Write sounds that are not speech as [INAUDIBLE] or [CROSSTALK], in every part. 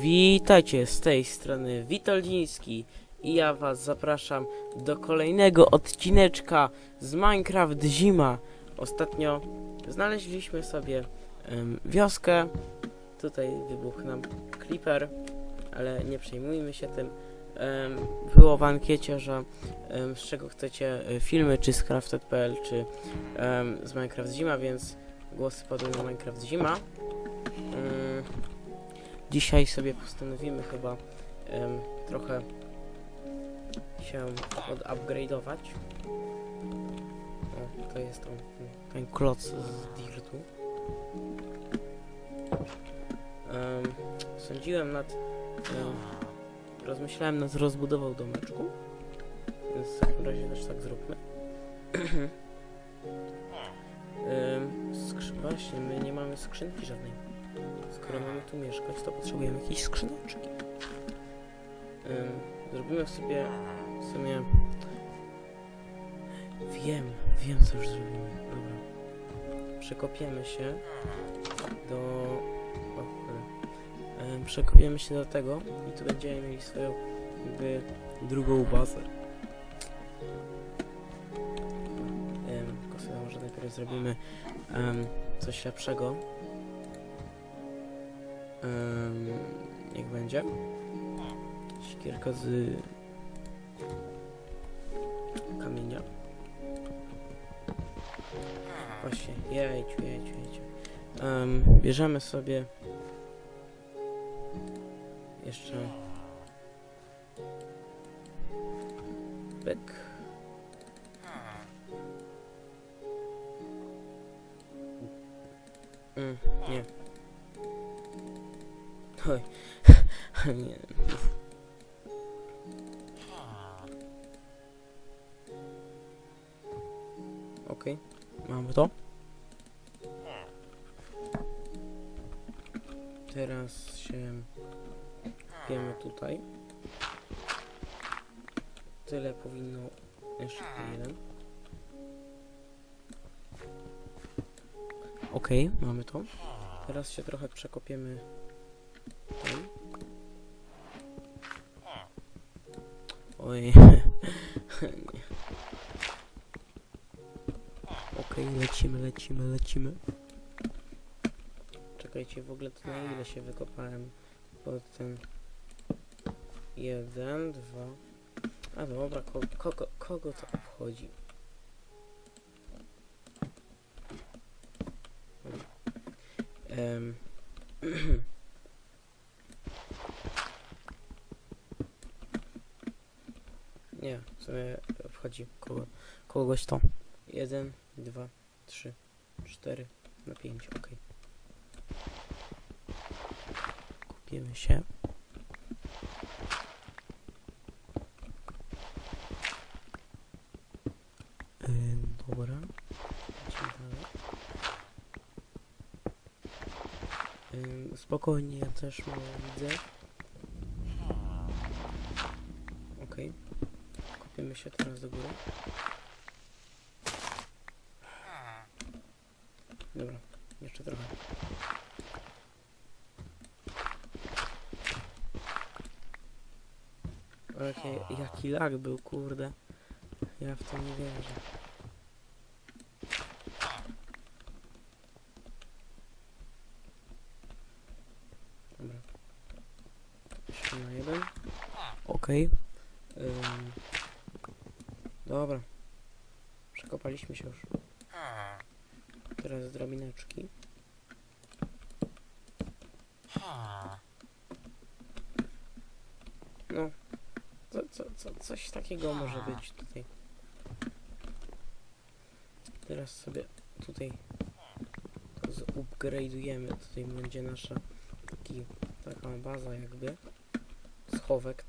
Witajcie z tej strony Witoldziński i ja was zapraszam do kolejnego odcineczka z Minecraft Zima. Ostatnio znaleźliśmy sobie wioskę. Tutaj wybuchł nam creeper, ale nie przejmujmy się tym. Było w ankiecie, że z czego chcecie e, filmy, czy z crafted.pl, czy z Minecraft Zima, więc głosy padły na Minecraft Zima. Dzisiaj sobie postanowimy chyba em, trochę się odupgrade'ować. O, to jest on, ten kloc z dirtu. Em, sądziłem nad... em, rozmyślałem nad rozbudową domeczku. Więc w takim razie też tak zróbmy. [CLEARS THROAT] Em, skrzy- właśnie, my nie mamy skrzynki żadnej. Skoro mamy tu mieszkać, to potrzebujemy jakiejś skrzyneczki. Ym, zrobimy sobie w sumie... Wiem, wiem co już zrobimy. Dobra. Przekopiemy się do... O, przekopiemy się do tego i tu będziemy mieli swoją jakby drugą bazę. Ym, tylko sobie może najpierw zrobimy em, coś lepszego. Ym, niech będzie. Siekierka z kamienia. Właśnie, jejciu, jejciu, jejciu. Ym, bierzemy sobie jeszcze byk. Mm, nie. Oj. [LAUGHS] nie. Okej, mamy to. Teraz się wiemy tutaj. Tyle powinno jeszcze jeden. Okej, mamy to. Teraz się trochę przekopiemy Oj. [LAUGHS] Okej, lecimy, lecimy, lecimy. Czekajcie, w ogóle to na ile się wykopałem pod ten... Jeden, dwa... A dobra, ko kogo, kogo to obchodzi? Em, [CLEARS THROAT] Nie, w sumie wchodzi kogo, kogoś to. Jeden, dwa, trzy, cztery, na pięć, ok. Kupimy się. Dalej. Ym, spokojnie, ja też mało widzę. Okej. Kopiemy się teraz do góry. Dobra, jeszcze trochę. Okej, jaki lag był, kurde. Ja w to nie wierzę. Dobra. Jeszcze na jeden. Okej. Ym. Dobra. Przekopaliśmy się już. Teraz drabineczki. No. Co, co, co, coś takiego może być tutaj. Teraz sobie tutaj upgrade'ujemy. Tutaj będzie nasza taki, taka baza jakby. Schowek.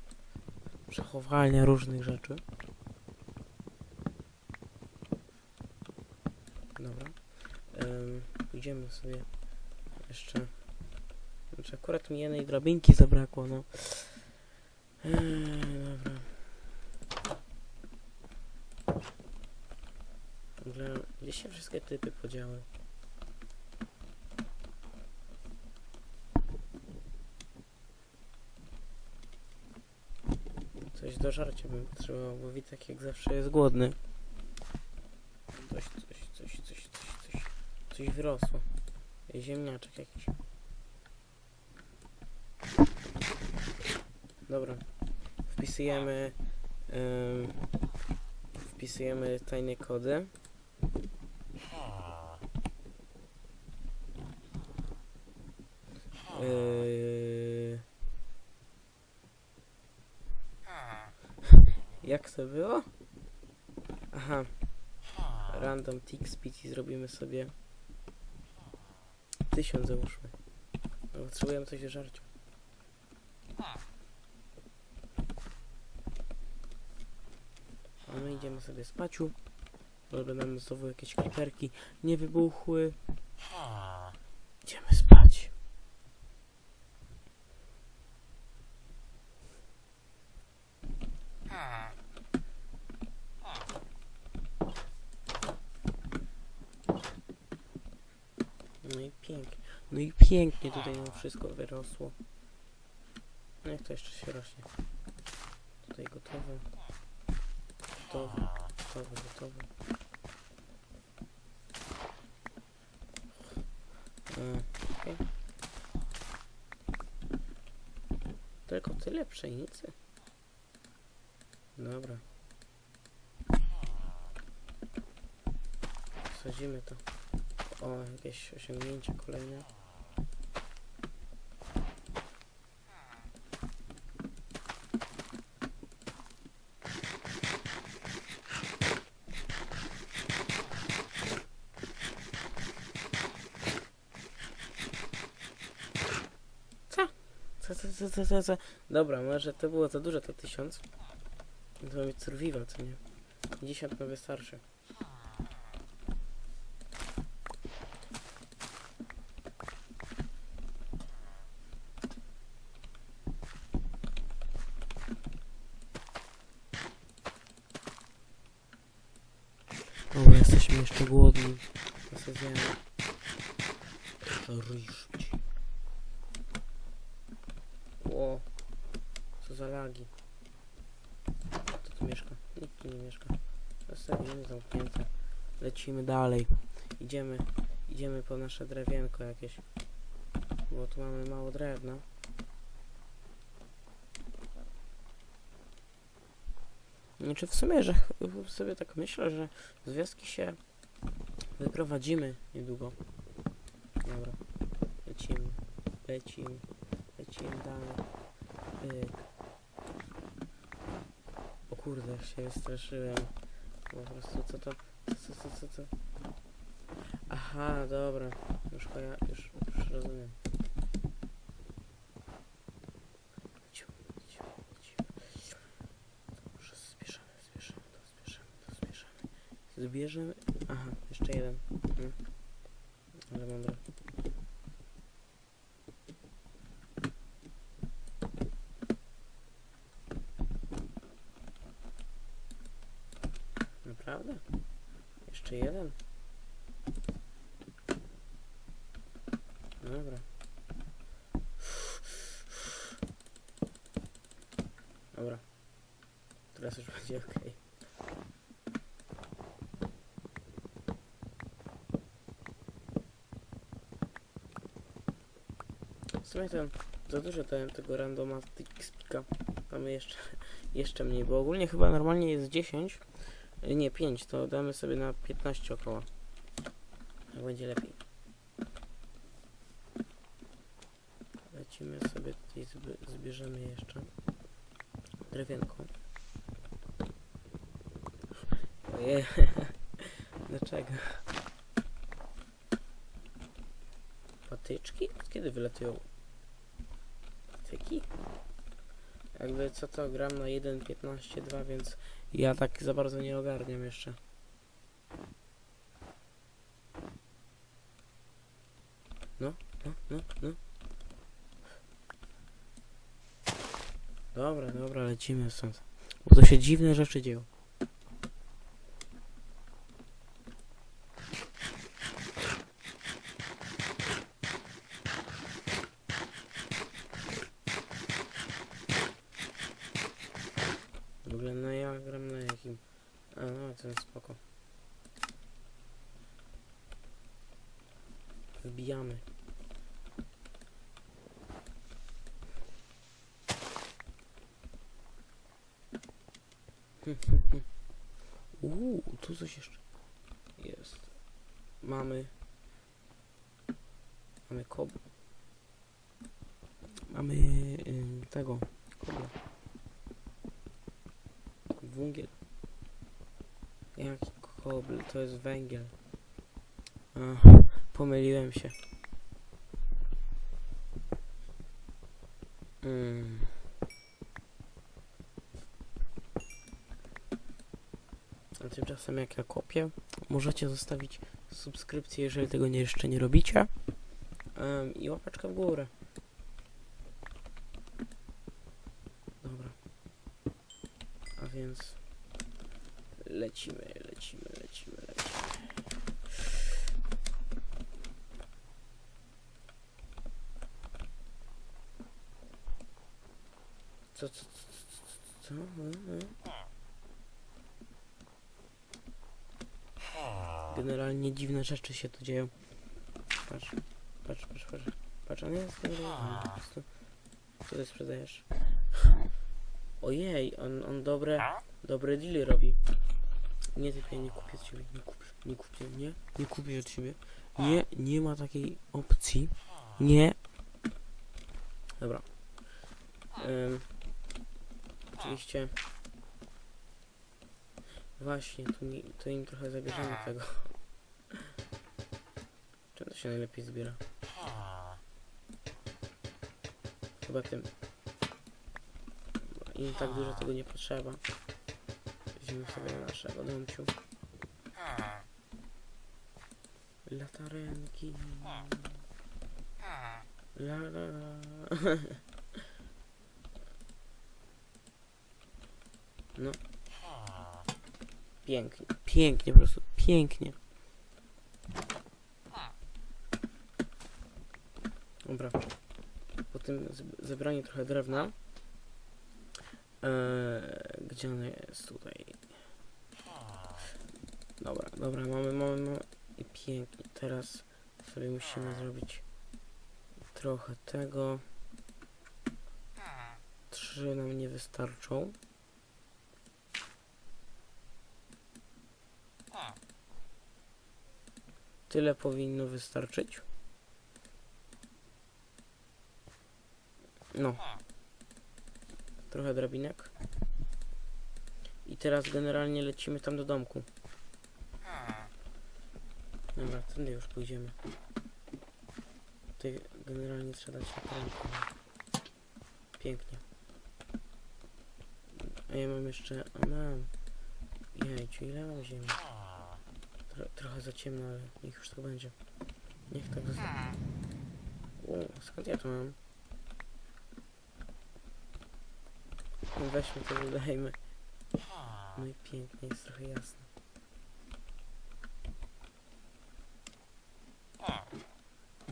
Przechowalnia różnych rzeczy. Dobra. Ym, pójdziemy sobie jeszcze. Znaczy akurat mi jednej drabinki zabrakło, no. Eee, dobra. Gdzie się wszystkie typy podziały? Coś do żarcia bym potrzebował, bo Witek jak zawsze jest głodny. Coś, coś, coś, coś, coś, coś, coś wyrosło. Ziemniaczek jakiś. Dobra. Wpisujemy... wpisujemy tajne kody. Yy... Jak to było? Aha. Random tick speed i zrobimy sobie tysiąc załóżmy. No, potrzebujemy coś do żarcia. A my idziemy sobie. Żeby nam znowu jakieś kliperki nie wybuchły. Idziemy spać. No i pięknie. No i pięknie tutaj nam wszystko wyrosło. No jak to jeszcze się rośnie? Tutaj gotowe. Gotowe, gotowe, gotowe. E, okej. Tylko tyle pszenicy. Dobra. Sadzimy to. O, jakieś osiągnięcie kolejne. Co? Dobra, może to było za dużo, to tysiąc. To ma być survival, co nie? 50 mi wystarczy. Dobra, jesteśmy jeszcze głodni. To sobie zjemy. Ryżć. Ło. Co za lagi. Kto tu mieszka? Nikt tu nie mieszka. Zostawimy zamknięte. Lecimy dalej. Idziemy, idziemy po nasze drewienko jakieś. Bo tu mamy mało drewna. Znaczy w sumie, że sobie tak myślę, że z wioski się wyprowadzimy niedługo. Dobra. Lecimy. Lecimy. Lecimy dalej. Pyk. Kurde, się wystraszyłem. Po prostu co to? Co, co, co, co? Aha, dobra. Już, koja- już, już rozumiem. Dobrze, zbierzemy, zbierzemy to, zbierzemy to, zbierzemy. Zbierzemy... Aha, jeszcze jeden. No. Ale mądre. Naprawdę? Jeszcze jeden? Dobra. Dobra. Teraz już będzie ok. Ten, za dużo dałem tego randoma spika. Mamy jeszcze, [LAUGHS] jeszcze mniej, bo ogólnie chyba normalnie jest 10. Y, Nie, 5, to damy sobie na 15 około. Tak będzie lepiej. Lecimy sobie tutaj, zbierzemy jeszcze drewienko. Ojej. [LAUGHS] Dlaczego? Patyczki? Od kiedy wylatują? Patyki? Jakby co to gram na 1.15.2, więc ja tak za bardzo nie ogarniam jeszcze. No, no, no, no. Dobra, dobra, lecimy stąd. Bo to się dziwne rzeczy dzieją. ogóle, no ja gram na jakim? A no, jest spoko. Wbijamy. Uuu, tu coś jeszcze jest. Mamy. Mamy kob. Mamy ym, tego. Kobla. Węgiel. Jaki kobl? To jest węgiel. Ach, pomyliłem się. Mm. A tymczasem jak ja kopię, możecie zostawić subskrypcję, jeżeli tego nie, jeszcze nie robicie. Em, I łapeczkę w górę. Dobra. A więc lecimy, lecimy, lecimy, lecimy. Co, co, co, co, co? Mm, mm. Generalnie dziwne rzeczy się tu dzieją. Patrz, patrz, patrz, patrz. Patrz, on jest generalnie. Co ty sprzedajesz? Ojej, on, on dobre, dobre dealy robi. Nie, typie, nie kupię od ciebie, nie kupię, nie kupię, nie, nie kupię od ciebie. Nie, nie ma takiej opcji. Nie. Dobra. Oczywiście. Właśnie, to, nie, to im trochę zabierzemy tego. Czym to się najlepiej zbiera? Chyba tym. Im tak dużo tego nie potrzeba. Weźmiemy sobie naszego domciu. Latarenki. La la la. [LAUGHS] No. Pięknie, pięknie po prostu, pięknie. Dobra. Po tym zeb- zebraniu trochę drewna. Eee, gdzie ono jest tutaj? Dobra, dobra, mamy, mamy, mamy. I pięknie. Teraz sobie musimy zrobić trochę tego. Trzy nam nie wystarczą. Tyle powinno wystarczyć. No. Trochę drabinek. I teraz generalnie lecimy tam do domku. Dobra, tędy już pójdziemy. Tutaj generalnie trzeba dać na. Pięknie. A ja mam jeszcze... A mam... Jejciu, ile mam ziemi? Tro, trochę za ciemno, ale niech już tak będzie. Niech tak zostanie. O, skąd ja to mam? No Weźmy to, dodajmy. No i pięknie, jest trochę jasno.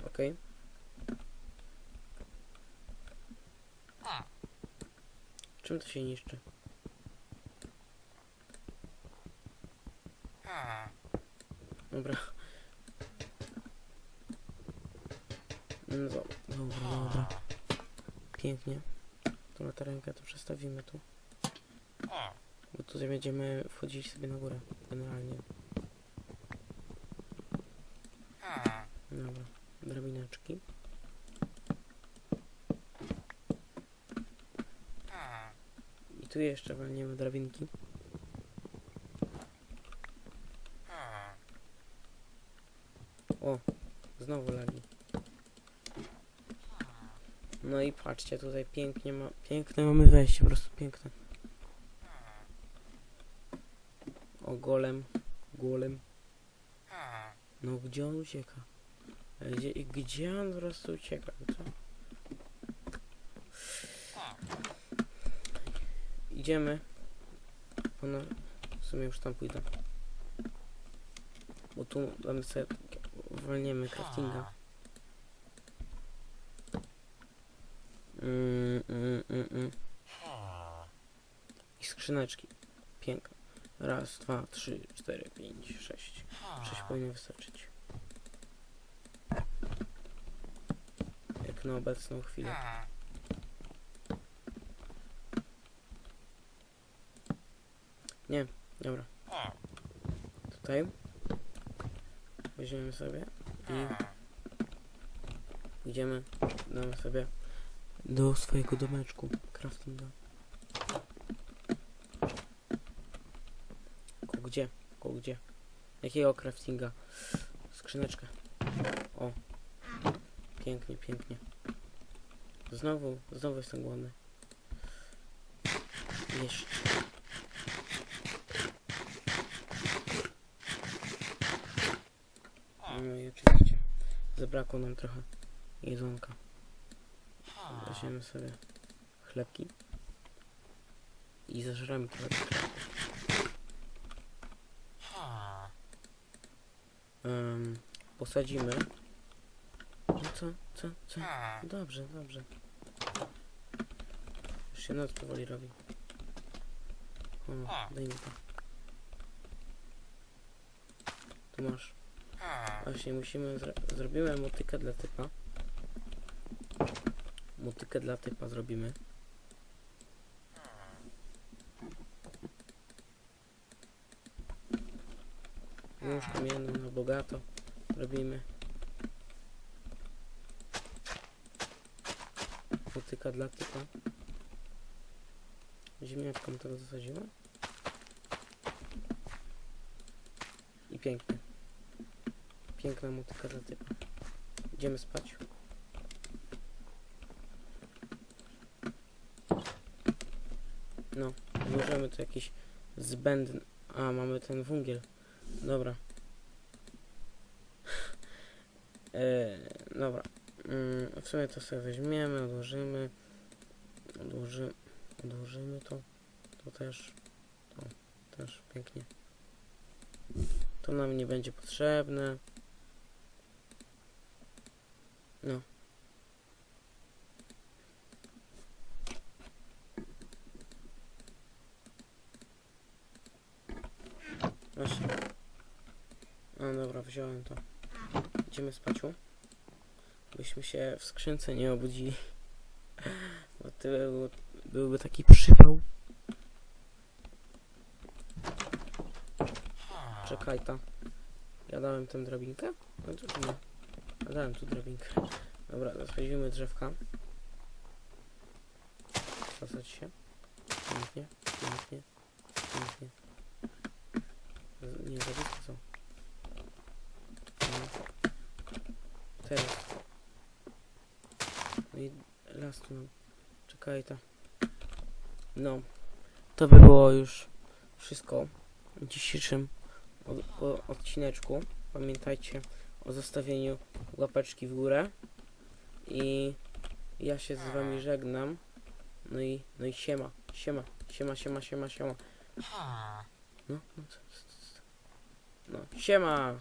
Okej. Czym to się niszczy? Dobra. No dobra, dobra, dobra. Tą latarenkę to przestawimy tu. Bo tutaj będziemy wchodzić sobie na górę, generalnie. Dobra, drabineczki. I tu jeszcze walniemy drabinki. O, znowu lagi. No i patrzcie, tutaj pięknie ma, piękne mamy wejście, po prostu piękne. O, golem, golem. No gdzie on ucieka? E, Gdzie, i gdzie on po prostu ucieka? Co? Idziemy. Ono, w sumie już tam pójdę. Bo tu mamy sobie, walniemy craftinga. Mm, mm, mm, mm. I skrzynkę skrzyneczki. Piękne. Raz, dwa, trzy, cztery, pięć, sześć. Sześć powinno wystarczyć. Jak na obecną chwilę. Nie, dobra. Tutaj. Weźmiemy sobie i idziemy damy sobie do swojego domeczku craftinga. Gdzie? Ko gdzie? Jakiego craftinga? Skrzyneczkę. O. Pięknie, pięknie. Znowu, znowu jestem głodny. Jeszcze. No i oczywiście. Zabrakło nam trochę jedzonka. Weźmiemy sobie chlebki. I zażremy trochę Em, posadzimy. No co, co, co? Dobrze, dobrze. Już się noc powoli robi. O, daj mi to. Tu masz. Właśnie musimy, zro zrobimy motykę dla typa. Motykę dla typa zrobimy. Nóż kamienną na bogato robimy. Motyka dla typa. Ziemniaczką tego zasadziła. I pięknie. Piękna motyka dla typa. Idziemy spać. No, możemy tu jakiś zbędny... A, mamy ten węgiel. Dobra. Eee, dobra. Mm, w sumie to sobie weźmiemy, odłożymy. Odłoży, odłożymy to. To też. To też pięknie. To nam nie będzie potrzebne. No. Właśnie. No dobra, wziąłem to. Idziemy spać. Byśmy się w skrzynce nie obudzili. Bo to był, byłby taki przypał. Czekaj ta. Ja dałem tę drabinkę? No to nie? Ja dałem tu drabinkę. Dobra, zasadzimy drzewka. Zasadź się. Pięknie, pięknie, pięknie. Nie, za blisko są. No. Teraz. No i las tu nam. Czekaj ta. No. To by było już wszystko w dzisiejszym odcineczku. Pamiętajcie o zostawieniu łapeczki w górę. I ja się z wami żegnam. No i, no i siema, siema, siema, siema, siema, siema. No, no, co, co, co, co. no siema.